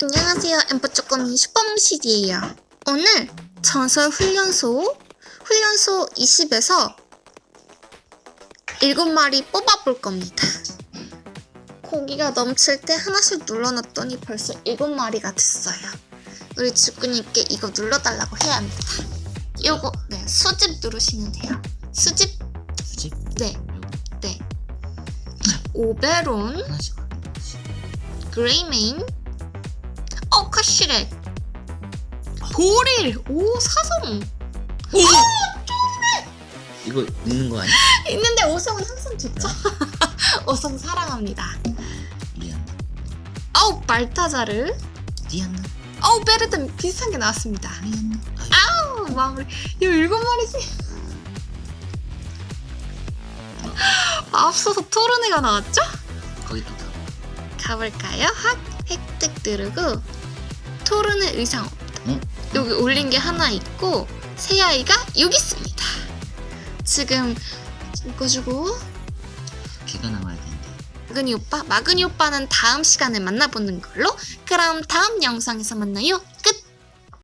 안녕하세요. 엠버 쪼꼬미 슈퍼몽실이에요. 오늘 전설 훈련소 훈련소 20에서 7마리 뽑아볼 겁니다. 고기가 넘칠 때 하나씩 눌러놨더니 벌써 7마리가 됐어요. 우리 주꾸님께 이거 눌러달라고 해야 합니다. 요거 네 수집 누르시면 돼요. 수집 수집 네 네. 오베론 하나씩 하나씩. 그레이메인 어 카시렛 보릴 오 사성 이거 읽는 거 아니야? 있는데 오성은 항상 좋죠 오성 사랑합니다 미안. 어우 발타자르 미안. 어우 베르든 비슷한 게 나왔습니다 미안. 아우 마무리 이거 일곱 마리지 앞서서 토르네가 나왔죠? 거기 또 다. 가볼까요? 학 획득 누르고 토르네 의상. 응? 여기 올린 게 하나 있고 새 아이가 여기 있습니다. 지금 이거 주고 걔가 나와야 되는데. 마그니 오빠, 마그니 오빠는 다음 시간에 만나보는 걸로. 그럼 다음 영상에서 만나요.